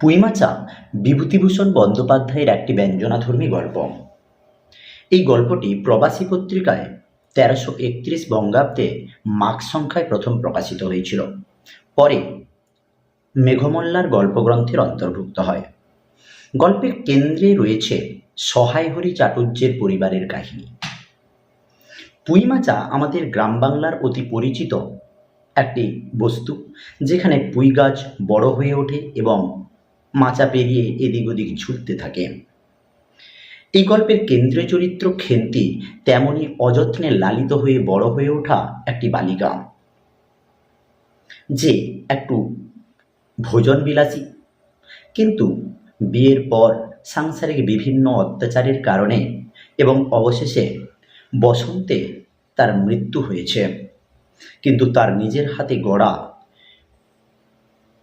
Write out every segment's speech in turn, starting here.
পুঁইমাচা, বিভূতিভূষণ বন্দ্যোপাধ্যায়ের একটি ব্যঞ্জনাধর্মী গল্প। এই গল্পটি প্রবাসী পত্রিকায় তেরোশো একত্রিশ বঙ্গাব্দে মাঘ সংখ্যায় প্রথম প্রকাশিত হয়েছিল। পরে মেঘমল্লার গল্পগ্রন্থের অন্তর্ভুক্ত হয়। গল্পের কেন্দ্রে রয়েছে সহায় হরি চাটুর্যের পরিবারের কাহিনী। পুঁইমাচা আমাদের গ্রাম বাংলার অতি পরিচিত একটি বস্তু, যেখানে পুঁই গাছ বড় হয়ে ওঠে এবং মাচা পেরিয়ে এদিক ওদিক ছুটতে থাকে। এই গল্পের কেন্দ্রীয় চরিত্র খেন্তি তেমনি অযত্নে লালিত হয়ে বড় হয়ে ওঠা একটি বালিকা। যে একটু ভোজন বিলাসী কিন্তু বিয়ের পর সাংসারিক বিভিন্ন অত্যাচারের কারণে এবং অবশেষে বসন্তে তার মৃত্যু হয়েছে। কিন্তু তার নিজের হাতে গড়া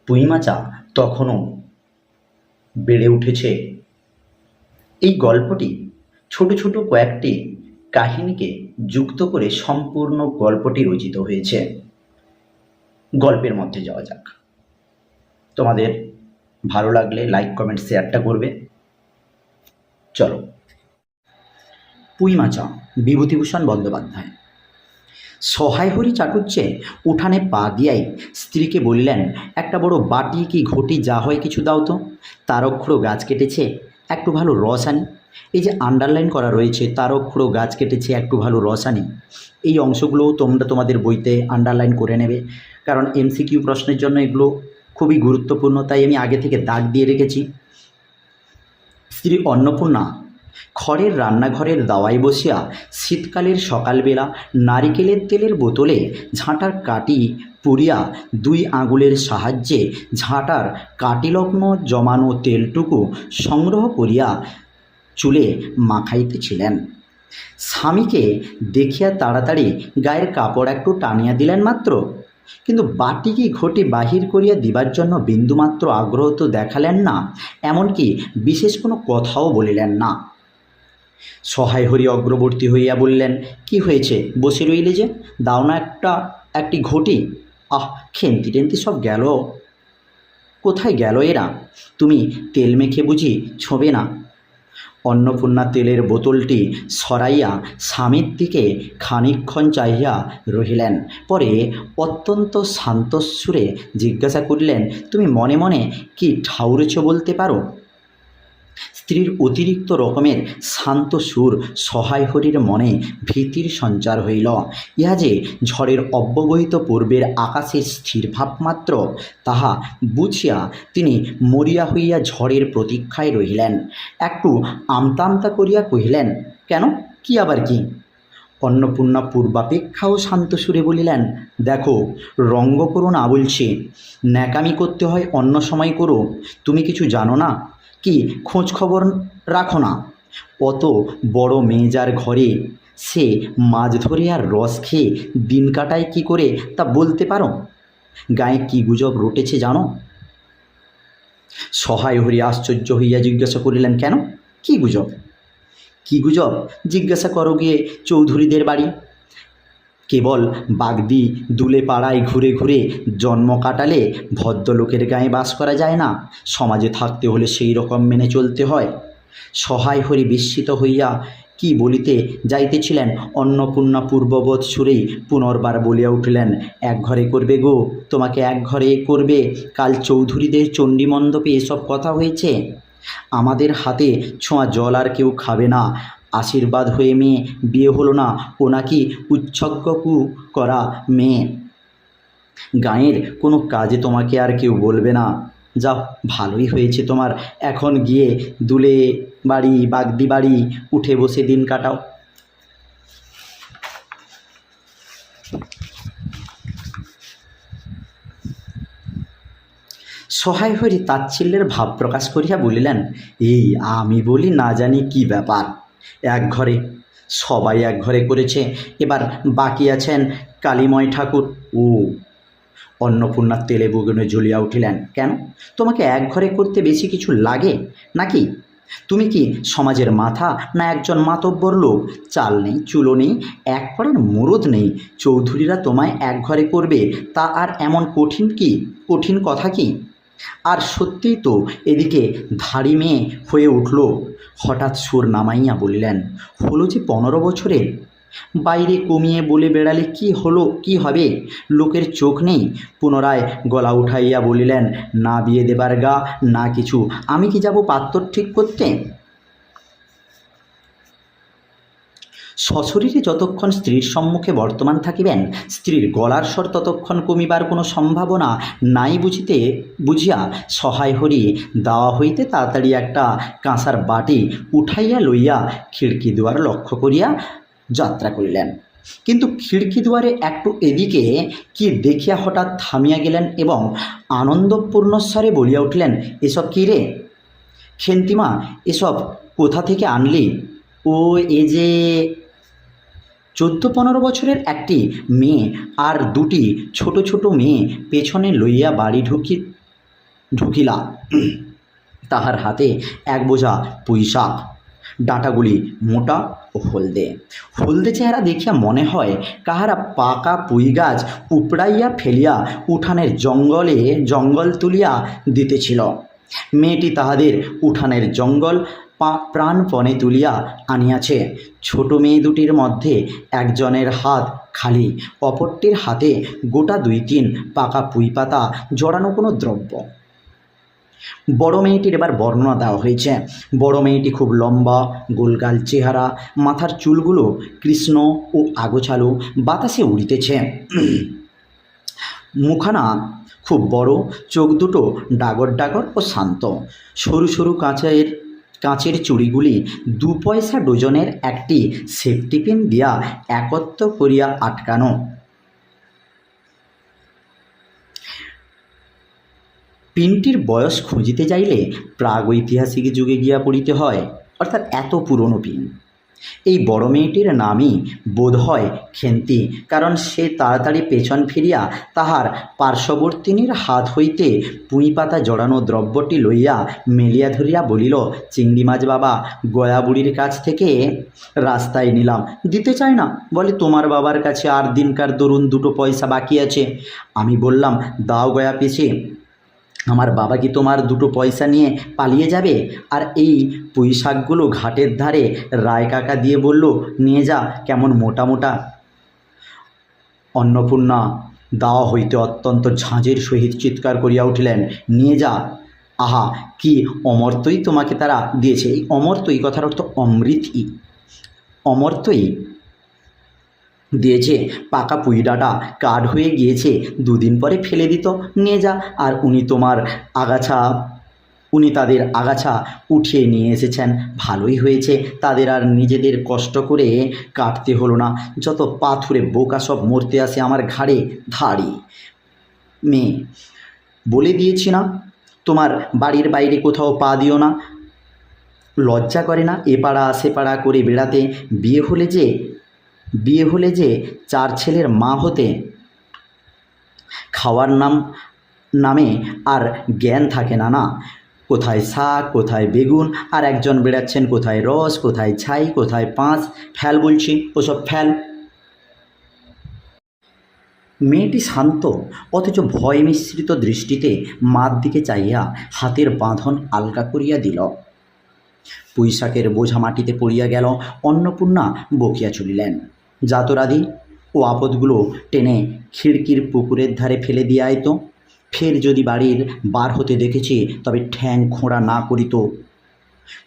পুঁইমাচা তখনও বেড়ে উঠেছে। এই গল্পটি ছোট ছোট কয়েকটি কাহিনীকে যুক্ত করে সম্পূর্ণ গল্পটি রচিত হয়েছে। গল্পের মধ্যে যাওয়া যাক। তোমাদের ভালো লাগলে লাইক, কমেন্ট, শেয়ারটা করবে। চলো। পুঁইমাচা, বিভূতিভূষণ বন্দ্যোপাধ্যায়। সহায় হরি চাটুর্যে উঠানে পা দিয়াই স্ত্রীকে বললেন, একটা বড় বাটি কি ঘটি যা হয় কিছু দাও তো। তারক্ষড়ো গাছ কেটেছে, একটু ভালো রস আনি। এই যে আন্ডারলাইন করা রয়েছে তারক্ষড়ো গাছ কেটেছে, একটু ভালো রস আনি। এই অংশগুলোও তোমরা তোমাদের বইতে আন্ডারলাইন করে নেবে। কারণ এমসিকিউ প্রশ্নের জন্য এগুলো খুবই গুরুত্বপূর্ণ, তাই আমি আগে থেকে দাগ দিয়ে রেখেছি। স্ত্রী অন্নপূর্ণা খড়ের রান্নাঘরের দাওয়ায় বসিয়া শীতকালের সকালবেলা নারিকেলের তেলের বোতলে ঝাঁটার কাটি পুড়িয়া দুই আঙুলের সাহায্যে ঝাঁটার কাটিলগ্ন জমানো তেলটুকু সংগ্রহ করিয়া চুলে মাখাইতেছিলেন। স্বামীকে দেখিয়া তাড়াতাড়ি গায়ের কাপড় একটু টানিয়া দিলেন মাত্র, কিন্তু বাটিকি ঘটি বাহির করিয়া দিবার জন্য বিন্দুমাত্র আগ্রহ তো দেখালেন না, এমনকি বিশেষ কোনো কথাও বলিলেন না। সহায় হরি অগ্রবর্তী হইয়া বললেন, কি হয়েছে? বসে রইলে যে? দাও না একটা, একটি ঘটি। আহ, খেন্তি টেন্তি সব গেল। কোথায় গেল এরা? তুমি তেল মেখে বুঝি ছোবে না? অন্নপূর্ণা তেলের বোতলটি সরাইয়া স্বামীর দিকে খানিক্ষণ চাহিয়া রহিলেন। পরে অত্যন্ত শান্তস্বরে জিজ্ঞাসা করিলেন, তুমি মনে মনে কি ঠাউরেছ বলতে পারো? স্ত্রীর অতিরিক্ত রকমের শান্ত সুর সহায় হরির মনে ভীতির সঞ্চার হইল। ইহা যে ঝড়ের অব্যবহিত পূর্বের আকাশের স্থির ভাবমাত্র তাহা বুঝিয়া তিনি মরিয়া হইয়া ঝড়ের প্রতীক্ষায় রহিলেন। একটু আমতা আমতা করিয়া কহিলেন, কেন? কি আবার কি? অন্নপূর্ণা পূর্বাপেক্ষাও শান্ত সুরে বলিলেন, দেখো রঙ্গ করো না বলছি ন্যাকামি করতে হয় অন্য সময় করো। তুমি কিছু জানো না? কি খোঁজ খবর রাখো না। অত বড় মেজার ঘরে সে মাছ ধরে আর রস খেয়ে দিন কাটায় কী করে তা বলতে পারো? গায়ে কী গুজব রটেছে জানো? সহায় হরি আশ্চর্য হইয়া জিজ্ঞাসা করিলেন, কেন? কী গুজব? কী গুজব? জিজ্ঞাসা করো গিয়ে চৌধুরীদের বাড়ি। কেবল বাগদি দুলে পাড়ায় ঘুরে ঘুরে জন্ম কাটালে ভদ্রলোকের গায়ে বাস করা যায় না। সমাজে থাকতে হলে সেই রকম মেনে চলতে হয়। সহায় হরি বিস্মিত হইয়া কি বলিতে যাইতেছিলেন, অন্নপূর্ণা পূর্ববৎ সুরেই পুনর্বার বলিয়া উঠিলেন, এক ঘরে করবে গো, তোমাকে এক ঘরে করবে, কাল চৌধুরীদের চণ্ডীমণ্ডপে এসব কথা হয়েছে। আমাদের হাতে ছোঁয়া জল আর কেউ খাবে না আশীর্বাদ হয়ে মেয়ে, বিয়ে হলো না। ও নাকি উচ্ছগ্গকু করা মেয়ে। গাঁয়ের কোনো কাজে তোমাকে আর কেউ বলবে না। যাও, ভালোই হয়েছে তোমার। এখন গিয়ে দুলে বাড়ি, বাগদি বাড়ি উঠে বসে দিন কাটাও। সহায় হরি তাচ্ছিল্যের ভাব প্রকাশ করিয়া বলিলেন, এই আমি বলি না জানি কি ব্যাপার? এক ঘরে। সবাই এক ঘরে করেছে। এবার বাকি আছেন কালীময় ঠাকুর। ও। অন্নপূর্ণার তেলে বুগনে জ্বলিয়া উঠিলেন। কেন? তোমাকে এক ঘরে করতে বেশি কিছু লাগে নাকি? তুমি কি সমাজের মাথা না একজন মাতব্বর লোক? চাল নেই, চুলো নেই, এক পড়ার মুরদ নেই। চৌধুরীরা তোমায় এক ঘরে করবে তা আর এমন কঠিন কি? কঠিন কথা কি? আর সত্যিই তো এদিকে ধাড়ি মেয়ে হয়ে উঠল। হঠাৎ সুর নামাইয়া বললেন, হলো যে পনেরো বছরে? বাইরে কমিয়ে বলে বেড়ালে কি হলো, কি হবে? লোকের চোখ নেই। পুনরায় গলা উঠাইয়া বলিলেন, না বিয়ে দেবার গা, না কিছু। আমি কি যাব পাত্র ঠিক করতে? সশরীরে যতক্ষণ স্ত্রীর সম্মুখে বর্তমান থাকিবেন, স্ত্রীর গলার স্বর ততক্ষণ কমিবার কোনো সম্ভাবনা নাই বুঝিতে, বুঝিয়া সহায় হরি। দেওয়া হইতে তাড়াতাড়ি একটা কাঁসার বাটি উঠাইয়া লইয়া খিড়কি দুয়ার লক্ষ্য করিয়া যাত্রা করিলেন। কিন্তু খিড়কি দুয়ারে একটু এদিকে কি দেখিয়া হঠাৎ থামিয়া গেলেন এবং আনন্দপূর্ণ স্বরে বলিয়া উঠলেন, এসব কী রে? খেন্তিমা, এসব কোথা থেকে আনলি? ও, এ যে চোদ্দ পনেরো বছরের একটি মেয়ে আর দুটি ছোট ছোট মেয়ে পেছনে লইয়া বাড়ি ঢুকি ঢুকিলা। তাহার হাতে এক বোঝা পুঁইশাক, ডাঁটাগুলি মোটা ও হলদে। হলদে চেহারা দেখিয়া মনে হয় কাহারা পাকা পুঁই গাছ উপড়াইয়া ফেলিয়া উঠানের জঙ্গলে জঙ্গল তুলিয়া দিতেছিল। মেয়েটি তাহাদের উঠানের জঙ্গল প্রাণপণে তুলিয়া আনিয়াছে। ছোট মেয়ে দুটির মধ্যে একজনের হাত খালি, অপরটির হাতে গোটা দুই তিন পাকা পুঁই পাতা জড়ানো কোনো দ্রব্য। বড় মেয়েটির এবার বর্ণনা দেওয়া হয়েছে। বড় মেয়েটি খুব লম্বা, গোলগাল চেহারা, মাথার চুলগুলো কৃষ্ণ ও আগোছালো, বাতাসে উড়িতেছে। মুখানা খুব বড়, চোখ দুটো ডাগর ডাগর ও শান্ত। সরু সরু কাঁচের কাঁচের চুড়িগুলি দু পয়সা ডজনের একটি সেফটি পিন দিয়া একত্র করিয়া আটকানো। পিনটির বয়স খুঁজিতে যাইলে প্রাগৈতিহাসিক যুগে গিয়া পড়িতে হয়, অর্থাৎ এত পুরনো পিন এই বড় মেয়েটির নামই বোধ হয় খেন্তি, কারণ সে তাড়াতাড়ি পেছন ফিরিয়া তাহার পার্শ্ববর্তিনীর হাত হইতে পুঁই পাতা জড়ানো দ্রব্যটি লইয়া মেলিয়া ধরিয়া বলিল, চিংড়ি মাছ বাবা, গয়া বুড়ির কাছ থেকে রাস্তায় নিলাম। দিতে চায় না, বলে তোমার বাবার কাছে আর দিনকার দরুন দুটো পয়সা বাকি আছে। আমি বললাম, দাও গয়া পিসি। আমার বাবা কি তোমার দুটো পয়সা নিয়ে পালিয়ে যাবে? আর এই পুঁই শাকগুলো ঘাটের ধারে রায় কাকা দিয়ে বলল, নিয়ে যা, কেমন মোটা মোটা। অন্নপূর্ণা দাওয়া হইতে অত্যন্ত ঝাঁঝের সহিত চিৎকার করিয়া উঠিলেন, নিয়ে যা। আহা, কি অমর্তই তোমাকে তারা দিয়েছে? এই অমর্তই কথার অর্থ অমৃতই। অমর্তই দিয়েছে। পাকা পুঁই ডাঁটা কাঠ হয়ে গিয়েছে, দুদিন পরে ফেলে দিত। নিয়ে যা, আর উনি তোমার আগাছা, উনি তাদের আগাছা উঠিয়ে নিয়ে এসেছেন। ভালোই হয়েছে, তাদের আর নিজেদের কষ্ট করে কাটতে হলো না। যত পাথুরে বোকা সব মরতে আসে আমার ঘাড়ে, ধাড়ি। মেয়ে, বলে দিয়েছি না, তোমার বাড়ির বাইরে কোথাও পা দিও না। লজ্জা করে না, এ পাড়া, সে পাড়া করে বেড়াতে। বিয়ে হলে যে বিয়ে হলে যে চার ছেলের মা হতে খাওয়ার নাম, নামে আর জ্ঞান থাকে না না। কোথায় শাক, কোথায় বেগুন, আর একজন বেড়াচ্ছেন কোথায় রস, কোথায় ছাই, কোথায় পাঁচ ফ্যাল বলছি, ওসব ফ্যাল মেয়েটি শান্ত, অথচ ভয় মিশ্রিত দৃষ্টিতে মার দিকে চাইয়া হাতের বাঁধন আলগা করিয়া দিল। পুঁইশাকের বোঝা মাটিতে পড়িয়া গেল, অন্নপূর্ণা বকিয়া চলিলেন। জাতরাদি ও আপদগুলো টেনে খিড়কির পুকুরের ধারে ফেলে দিয়ে আয়তো ফের যদি বাড়ির বার হতে দেখেছি, তবে ঠ্যাং খোঁড়া না করিত।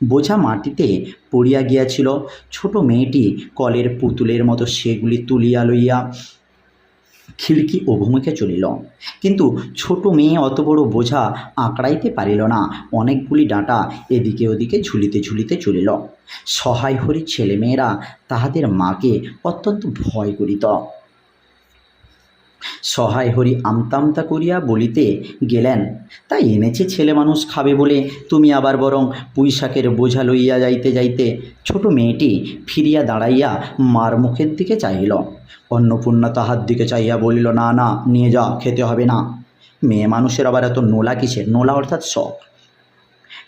বোঝা মাটিতে পড়িয়া গিয়াছিল, ছোট মেয়েটি কলের পুতুলের মতো সেগুলি তুলিয়া লইয়া খিড়কি অভিমুখে চলিল। কিন্তু ছোট মেয়ে অত বড় বোঝা আঁকড়াইতে পারিল না। অনেকগুলি ডাঁটা এদিকে ওদিকে ঝুলিতে ঝুলিতে চলিল। সহায় হরি ছেলেমেয়েরা তাহাদের মাকে অত্যন্ত ভয় করিত। সহায় হরি আমতামতা করিয়া বলিতে গেলেন তাই এনেছে ছেলে মানুষ খাবে বলে। তুমি আবার বরং পুঁইশাকের বোঝা লইয়া যাইতে যাইতে ছোট মেয়েটি ফিরিয়া দাঁড়াইয়া মার মুখের দিকে চাহিল। অন্নপূর্ণা তাহার দিকে চাইয়া বলিল, না না, নিয়ে যা খেতে হবে না। মেয়ে মানুষের আবার এত নোলা কিসের? নোলা অর্থাৎ শখ।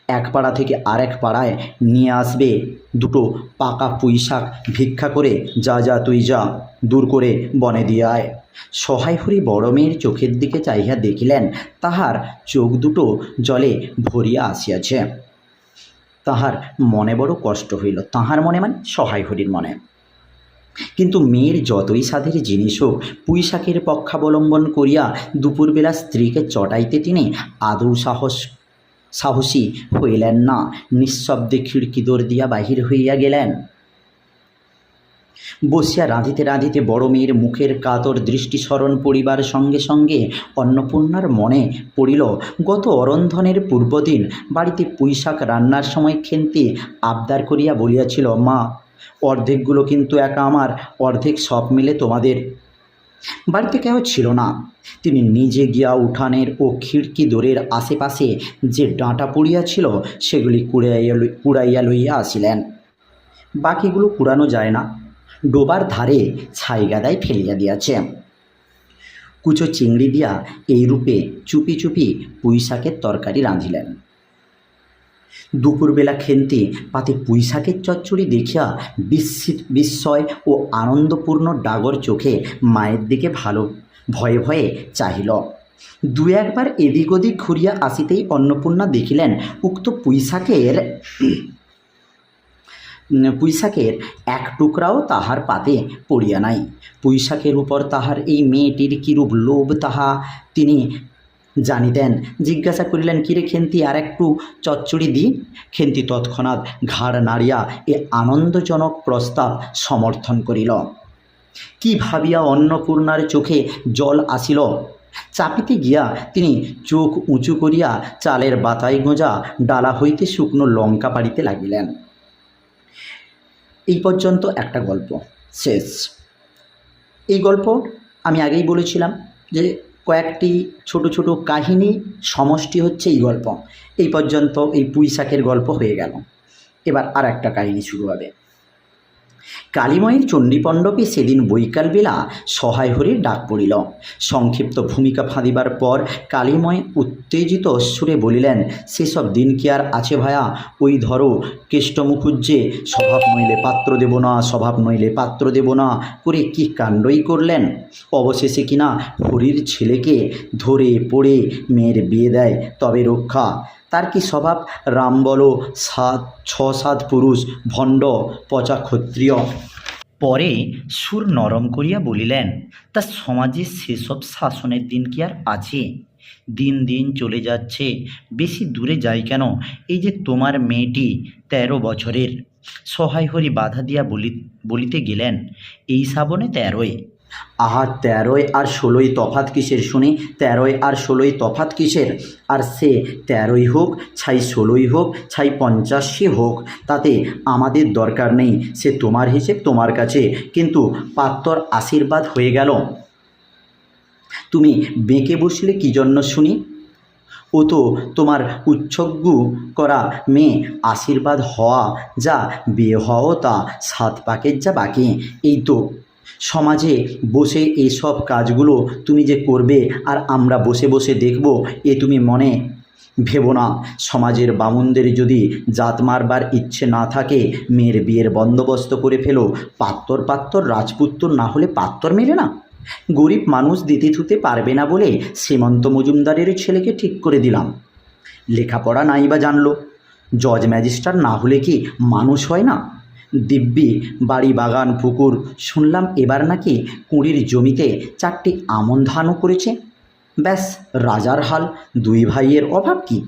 এক পাড়া থেকে আরেক পাড়ায় নিয়ে আসবে দুটো পাকা পুঁই শাক ভিক্ষা করে, যা যা, তুই যা, দূর করে বনে দিয়ে আয়। সহায় হরি বড় মেয়ের চোখের দিকে চাহিয়া দেখিলেন, তাহার চোখ দুটো জলে ভরিয়া আসিয়াছে। তাহার মনে বড় কষ্ট হইল, তাহার মনে মানে সহায় হরির মনে। কিন্তু মেয়ের যতই সাধের জিনিস হোক, পুঁইশাকের পক্ষাবলম্বন করিয়া দুপুরবেলা স্ত্রীকে চটাইতে তিনি আদৌ সাহস, সাহসী হইলেন না, নিঃশব্দে খিড়কি দিয়া বাহির হইয়া গেলেন। বসিয়া রাঁধিতে রাঁধিতে বড় মেয়ের মুখের কাতর দৃষ্টি স্মরণ পড়িবার সঙ্গে সঙ্গে অন্নপূর্ণার মনে পড়িল, গত অরন্ধনের পূর্বদিন বাড়িতে পুঁইশাক রান্নার সময় খেন্তি আবদার করিয়া বলিয়াছিল, মা, অর্ধেকগুলো কিন্তু একা আমার, অর্ধেক সব মিলে তোমাদের। বাড়িতে কেউ ছিল না। তিনি নিজে গিয়া উঠানের ও খিড়কি দোরের আশেপাশে যে ডাঁটা পড়িয়াছিল, সেগুলি কুড়াইয়া কুড়াইয়া লইয়া আসিলেন। বাকিগুলো কুড়ানো যায় না। ডোবার ধারে ছাইগাদায় ফেলিয়া দিয়াছে। কুচো চিংড়ি দিয়া এই রূপে চুপি চুপি পুঁইশাকের তরকারি রাঁধিলেন। দুপুরবেলা খেন্তি পাতে পুঁইশাকের চচ্চড়ি দেখিয়া বিস্মিত, বিস্ময় ও আনন্দপূর্ণ ডাগর চোখে মায়ের দিকে ভালো, ভয়ে ভয়ে চাহিল। দু একবার এদিক ওদিক ঘুরিয়া আসিতেই অন্নপূর্ণা দেখিলেন, উক্ত পুঁইশাকের পুঁইশাকের এক টুকরাও তাহার পাতে পড়িয়া নাই। পুঁইশাকের উপর তাহার এই মেয়েটির কিরূপ লোভ তাহা তিনি জানিতেন। জিজ্ঞাসা করিলেন, কিরে খেন্তি, আর একটু চচ্চড়ি দি? খেন্তি তৎক্ষণাৎ ঘাড় নাড়িয়া এ আনন্দজনক প্রস্তাব সমর্থন করিল। কি ভাবিয়া অন্নপূর্ণার চোখে জল আসিল? চাপিতে গিয়া তিনি চোখ উঁচু করিয়া চালের বাতাই গোঁজা ডালা হইতে শুকনো লঙ্কা পাড়িতে লাগিলেন। এই পর্যন্ত একটা গল্প, শেষ। এই গল্প আমি আগেই বলেছিলাম যে কয়েকটি ছোট ছোট কাহিনী সমষ্টি হচ্ছে এই গল্প। এই পর্যন্ত এই পুঁইশাকের গল্প হয়ে গেল। এবার আর একটা কাহিনী শুরু হবে। কালীময়ের চণ্ডীপণ্ডপে সেদিন বৈকালবেলা সহায় হরির ডাক পড়িল। সংক্ষিপ্ত ভূমিকা ফাঁদিবার পর কালীময় উত্তেজিত সুরে বলিলেন, সেসব দিন কি আর আছে ভায়া? ওই ধরো কেষ্ট মুখুজ্জে স্বভাব নইলে পাত্র দেব না, স্বভাব নইলে পাত্র দেব না, করে কি কাণ্ডই করলেন? অবশেষে কিনা হরির ছেলেকে ধরে পড়ে মেয়ের বিয়ে দেয়, তবে রক্ষা তার কি স্বভাব? রাম বলো, সাত, ছ, সাত পুরুষ, ভণ্ড, পচা ক্ষত্রিয়। পরে সুর নরম করিয়া বলিলেন, তা সমাজে সেসব শাসনের দিন কি আর আছে? দিন দিন চলে যাচ্ছে, বেশি দূরে যাই কেন? এই যে তোমার মেয়েটি তেরো বছরের। সহায় হরি বাধা দিয়া বলি, বলিতে গেলেন, এই শ্রাবণে তেরোয় আহা, তেরোই আর ষোলোই তফাত কিসের শুনি? তেরোই আর ষোলোই তফাত কিসের? আর সে তেরোই হোক, ছাই ষোলোই হোক, ছাই পঞ্চাশে হোক, তাতে আমাদের দরকার নেই। সে তোমার হিসেব, তোমার কাছে। কিন্তু পাত্তর আশীর্বাদ হয়ে গেল। তুমি বেঁকে বসলে কী জন্য শুনি? ও তো তোমার উচ্ছগ্য করা মেয়ে, আশীর্বাদ হওয়া যা, বিয়ে হওয়াও তা, সাত পাকের যা বাকি। এই তো সমাজে বসে এইসব কাজগুলো তুমি যে করবে আর আমরা বসে বসে দেখব, এ তুমি মনে ভেবো না। সমাজের বামুনদের যদি জাত মারবার ইচ্ছে না থাকে, মেয়ের বিয়ের বন্দোবস্ত করে ফেলো, পাত্তর পাত্তর, রাজপুত্তর না হলে পাত্তর মেলে না। গরিব মানুষ দিতে থুতে পারবে না বলে শ্রীমন্ত মজুমদারের ছেলেকে ঠিক করে দিলাম। লেখাপড়া নাই বা জানলো। জজ ম্যাজিস্ট্রার না হলে কি মানুষ হয় না? দিব্যি, বাড়ি বাগান, পুকুর। শুনলাম এবার নাকি কুঁড়ির জমিতে চারটি আমন ধানও করেছে। ব্যাস, রাজার হাল, দুই ভাইয়ের অভাব কি?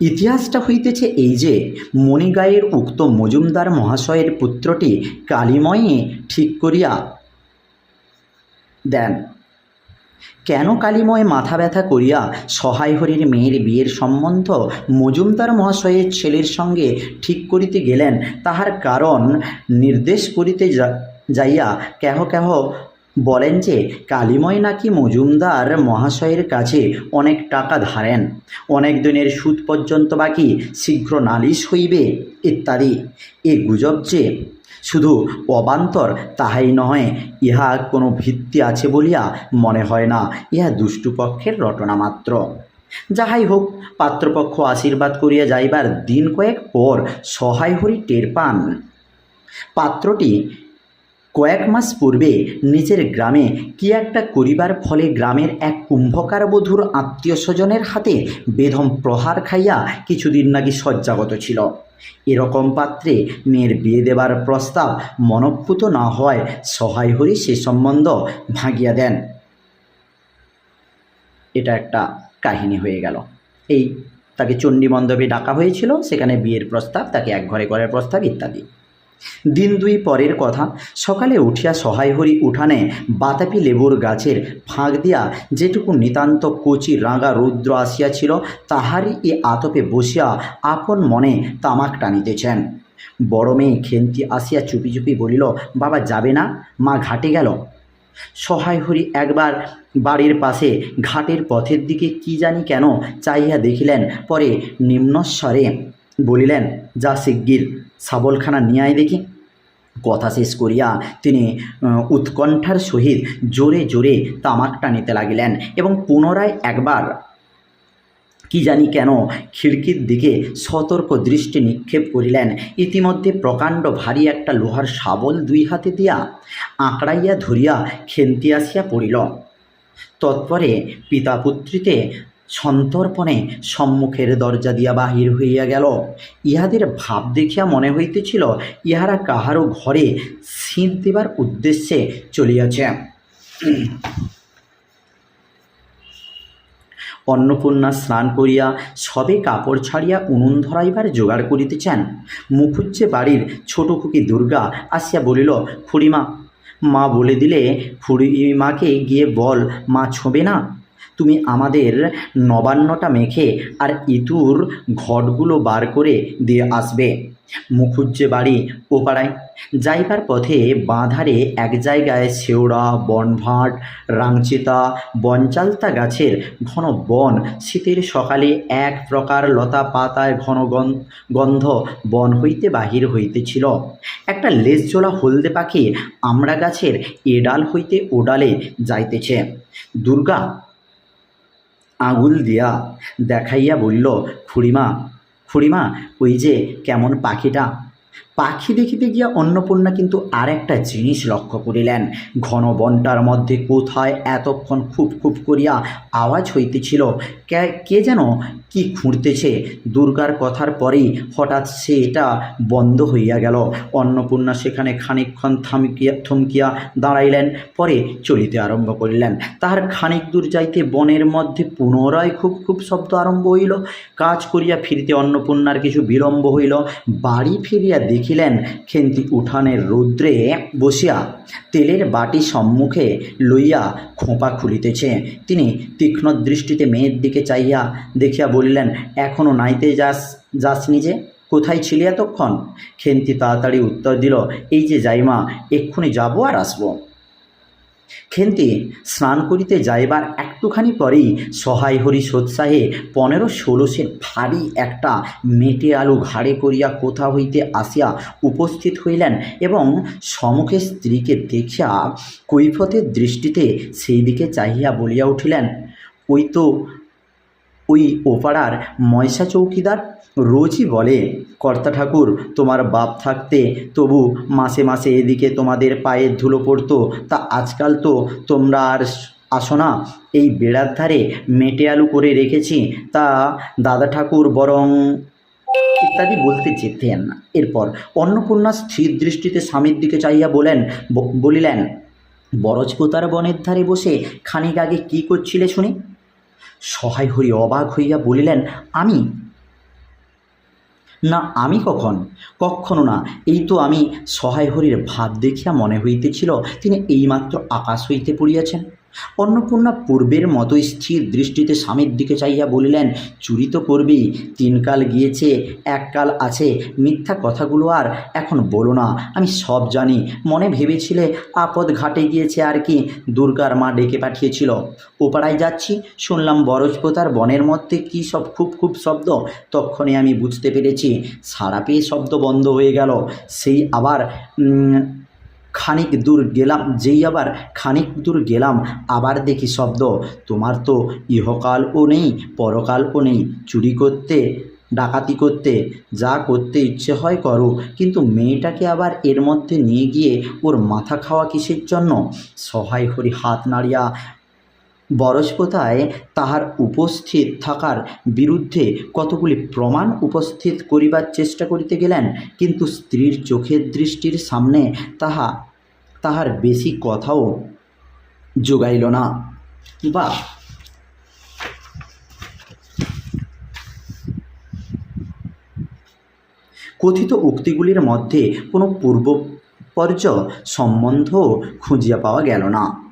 ইতিহাসটা হইতেছে এই যে, মণিগায়ের উক্ত মজুমদার মহাশয়ের পুত্রটি কালীময়ে ঠিক করিয়া দেন। কেন কালীময় মাথা ব্যথা করিয়া সহায় হরির মেয়ের বিয়ের সম্বন্ধ মজুমদার মহাশয়ের ছেলের সঙ্গে ঠিক করিতে গেলেন, তাহার কারণ নির্দেশ করিতে যাইয়া কেহ কেহ বলেন যে, কালীময় নাকি মজুমদার মহাশয়ের কাছে অনেক টাকা ধারেন, অনেক দিনের সুদ পর্যন্ত বাকি শীঘ্র নালিশ হইবে, ইত্যাদি। এ গুজব যে শুধু অবান্তর তাহাই নহে, ইহা কোনো ভিত্তি আছে বলিয়া মনে হয় না, ইহা দুষ্টুপক্ষের রটনা মাত্র। যাহাই হোক, পাত্রপক্ষ আশীর্বাদ করিয়া যাইবার দিন কয়েক পর সহায় হরি টের পান। পাত্রটি কয়েক মাস পূর্বে নিজের গ্রামে কি একটা করিবার ফলে গ্রামের এক কুম্ভকার বধূর আত্মীয় স্বজনের হাতে বেধম প্রহার খাইয়া কিছুদিন নাকি শয্যাগত ছিল। এরকম পাত্রে মেয়ের বিয়ে দেবার প্রস্তাব মনপ্রুত না হয় সহায় হরি সে সম্বন্ধ ভাঙিয়া দেন। এটা একটা কাহিনী হয়ে গেল। এই তাকে চণ্ডী মণ্ডপে ডাকা হয়েছিল, সেখানে বিয়ের প্রস্তাব, তাকে এক ঘরে করার প্রস্তাব ইত্যাদি। দিন দুই পরের কথা। সকালে উঠিয়া সহায় হরি উঠানে বাতাপি লেবুর গাছের ফাঁক দিয়া যেটুকু নিতান্ত কচি রাঙা রৌদ্র আসিয়াছিল, তাহারই এ আতপে বসিয়া আপন মনে তামাক টানিতেছেন। বড় মেয়ে খেন্তি আসিয়া চুপি চুপি বলিল, বাবা, যাবে না? মা ঘাটে গেল? সহায় হরি একবার বাড়ির পাশে ঘাটের পথের দিকে কি জানি কেন চাইয়া দেখিলেন, পরে নিম্নস্বরে বলিলেন, যা শিগগির। শাবলখানা নিয়ে আয় দেখি। কথা শেষ করিয়া তিনি উৎকণ্ঠার সহিত জোরে জোরে তামাক টানিতে লাগিলেন এবং পুনরায় একবার কি জানি কেন খিড়কির দিকে সতর্ক দৃষ্টি নিক্ষেপ করিলেন। ইতিমধ্যে প্রকাণ্ড ভারী একটা লোহার শাবল দুই হাতে দিয়া আঁকড়াইয়া ধরিয়া খেন্তি আসিয়া পড়িল। তৎপরে পিতা পুত্রীতে সন্তর্পণে সম্মুখের দরজা দিয়া বাহির হইয়া গেল। ইহাদের ভাব দেখিয়া মনে হইতেছিল, ইহারা কাহারও ঘরে শীত দেবার উদ্দেশ্যে চলিয়াছে। অন্নপূর্ণা স্নান করিয়া সবে কাপড় ছাড়িয়া উনুন ধরাইবার জোগাড় করিতেছেন। মুখুজ্জে বাড়ির ছোট খুকি দুর্গা আসিয়া বলিল, খুড়িমা, মা বলে দিলে খুড়িমাকে গিয়ে বল, মা ছোবে না? তুমি আমাদের নবান্নটা মেখে আর ইতুর ঘটগুলো বার করে দিয়ে আসবে। মুখুজ্জে বাড়ি ওপাড়ায়। যাইবার পথে বাঁধারে এক জায়গায় শেওড়া, বনভাট, রাংচিতা, বনচালতা গাছের ঘন বন। শীতের সকালে এক প্রকার লতা পাতায় ঘন গন- গন্ধ বন হইতে বাহির হইতেছিল। একটা লেজজোলা হলদে পাখি আমড়া গাছের এডাল হইতে ওডালে যাইতেছে। দুর্গা আঙুল দিয়া দেখাইয়া বলল খুড়িমা খুড়িমা ওই যে কেমন পাখিটা? পাখি দেখিতে গিয়া অন্নপূর্ণা কিন্তু আর একটা জিনিস লক্ষ্য করিলেন। ঘন বনটার মধ্যে কোথায় এতক্ষণ খুব খুব করিয়া আওয়াজ হইতেছিল? কে যেন কি খুঁড়তেছে? দুর্গার কথার পরেই হঠাৎ সে এটা বন্ধ হইয়া গেল। অন্নপূর্ণা সেখানে খানিকক্ষণ থামকিয়া, থমকিয়া দাঁড়াইলেন, পরে চলিতে আরম্ভ করিলেন। তাহার খানিক দূর যাইতে বনের মধ্যে পুনরায় খুব খুব শব্দ আরম্ভ হইল। কাজ করিয়া ফিরিতে অন্নপূর্ণার কিছু বিলম্ব হইল। বাড়ি ফিরিয়া দেখিলেন, খেন্তি উঠানের রৌদ্রে বসিয়া তেলের বাটি সম্মুখে লইয়া খোঁপা খুলিতেছে। তিনি তীক্ষ্ণ দৃষ্টিতে মেয়ের দিকে চাইয়া দেখিয়া বলিলেন এখনও নাইতে যাস যাস নিজে কোথায় ছিলি এতক্ষণ? খেন্তি তাড়াতাড়ি উত্তর দিল, এই যে যাইমা, এক্ষুনি যাব আর আসব। খেন্তি স্নান করিতে যাইবার একটুখানি পরেই সহায় হরি সোৎসাহে পনেরো ষোলো সের ভারী একটা মেটে আলু ঘাড়ে করিয়া কোথা হইতে আসিয়া উপস্থিত হইলেন এবং সমুখে স্ত্রীকে দেখিয়া কৈফতের দৃষ্টিতে সেই দিকে চাহিয়া বলিয়া উঠিলেন, ওই তো, ওই ওপাড়ার ময়সা চৌকিদার? রোজই বলে কর্তা ঠাকুর, তোমার বাপ থাকতে তবু মাসে মাসে এদিকে তোমাদের পায়ের ধুলো পড়তো। তা আজকাল তো তোমরা আর আসো না। এই বেড়ার ধারে মেটে আলু করে রেখেছি। তা দাদা ঠাকুর বরং ইত্যাদি বলতে যেতেন না। এরপর অন্নপূর্ণা স্থির দৃষ্টিতে স্বামীর দিকে চাইয়া বলেন বলিলেন বরজপোতার বনের ধারে বসে খানিক আগে কি করছিলে শুনি? সহায় হরি অবাক হইয়া বলিলেন, আমি না আমি কখন? কখনো না। এই তো আমি সহায় হরির ভাব দেখিয়া মনে হইতেছিল, তিনি এইমাত্র আকাশ হইতে পড়িয়াছেন। অন্নপূর্ণা পূর্বের মতোই স্থির দৃষ্টিতে স্বামীর দিকে চাইয়া বলিলেন, চুরি তো করবেই তিনকাল গিয়েছে এককাল আছে, মিথ্যা কথাগুলো আর এখন বলো না, আমি সব জানি, মনে ভেবেছিলে আপদ ঘাটে গিয়েছে আর কি, দুর্গার মা ডেকে পাঠিয়েছিল, ওপাড়ায় যাচ্ছি, শুনলাম বরজপোতার বনের মধ্যে কী সব খুব খুব শব্দ তখনই আমি বুঝতে পেরেছি, সারা পেয়ে শব্দ বন্ধ হয়ে গেল, সেই আবার খানিক দূর গেলাম, যেই আবার খানিক দূর গেলাম, আবার দেখি শব্দ, তোমার তো ইহকালও নেই, পরকালও নেই, চুরি করতে, ডাকাতি করতে, যা করতে ইচ্ছে হয় করো, কিন্তু মেয়েটাকে আবার এর মধ্যে নিয়ে গিয়ে ওর মাথা খাওয়া কিসের জন্য? সহায় হরি হাত নাড়িয়া বরস্পতায় তাহার উপস্থিত থাকার বিরুদ্ধে কতগুলি প্রমাণ উপস্থিত করিবার চেষ্টা করিতে গেলেন, কিন্তু স্ত্রীর চোখের দৃষ্টির সামনে তাহা, তাহার বেশি কথাও যোগাইল না। বা কথিত উক্তিগুলির মধ্যে কোনো পূর্বপর্য সম্বন্ধ খুঁজিয়া পাওয়া গেল না।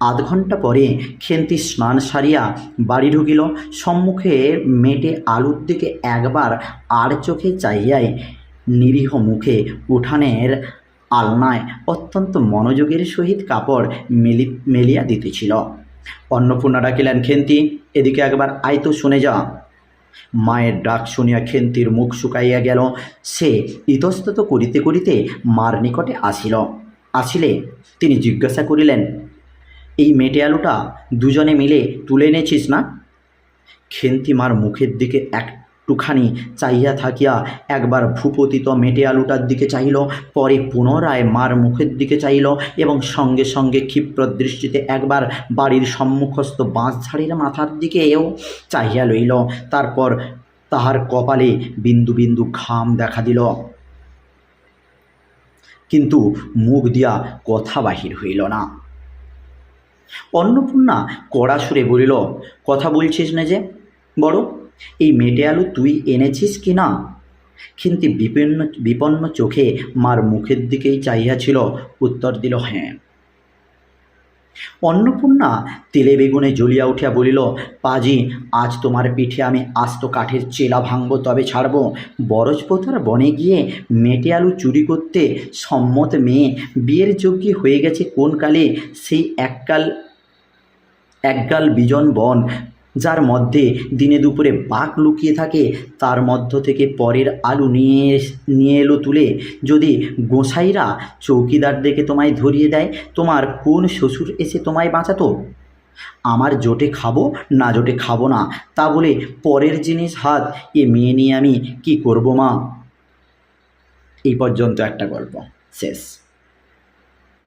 আধ ঘণ্টা পরে খেন্তি স্নান সারিয়া বাড়ি ঢুকিল। সম্মুখে মেটে আলুর দিকে একবার আর চোখে চাইয়াই নিরীহ মুখে উঠানের আলনায় অত্যন্ত মনোযোগের সহিত কাপড় মেলি, মেলিয়া দিতেছিল। অন্নপূর্ণা ডাকিলেন, খেন্তি, এদিকে একবার আয় তো শুনে যা। মায়ের ডাক শুনিয়া খেন্তির মুখ শুকাইয়া গেল। সে ইতস্তত করিতে করিতে মার নিকটে আসিল। আসিলে তিনি জিজ্ঞাসা করিলেন এই মেটে আলুটা দুজনে মিলে তুলে এনেছিস না? খেন্তি মার মুখের দিকে একটুখানি চাহিয়া থাকিয়া একবার ভূপতিত মেটে আলুটার দিকে চাহিল, পরে পুনরায় মার মুখের দিকে চাহিল এবং সঙ্গে সঙ্গে ক্ষিপ্র দৃষ্টিতে একবার বাড়ির সম্মুখস্থ বাঁশ বাঁশঝাড়ির মাথার দিকেও চাহিয়া লইল। তারপর তাহার কপালে বিন্দু বিন্দু ঘাম দেখা দিল। কিন্তু মুখ দিয়া কথা বাহির হইল না। অন্নপূর্ণা কড়া সুরে বলিল, কথা বলছিস না যে? বড়, এই মেটে আলু তুই এনেছিস কি না? কিন্তু বিপন্ন বিপন্ন চোখে মার মুখের দিকেই চাইয়াছিল উত্তর দিল হ্যাঁ। অন্নপূর্ণা তেলে বেগুনে জ্বলিয়া উঠিয়া বলিল, পাজি, আজ তোমার পিঠে আমি আস্ত কাঠের চেলা ভাঙব, তবে ছাড়ব। বরজপথার বনে গিয়ে মেটে আলু চুরি করতে সম্মত মেয়ে বিয়ের যোগ্যী হয়ে গেছে কোন কালে? সেই এককাল, একগাল বিজন বন। যার মধ্যে দিনে দুপুরে বাঘ লুকিয়ে থাকে, তার মধ্য থেকে পরের আলু নিয়ে নিয়ে এলো তুলে। যদি গোসাইরা চৌকিদার দেখে তোমায় ধরিয়ে দেয়, তোমার কোন শ্বশুর এসে তোমায় বাঁচাতো? আমার জোটে খাব না জোটে খাব না, তা বলে পরের জিনিস হাত এ মেয়ে নিয়ে আমি কি করব মা? এই পর্যন্ত একটা গল্প। শেষ।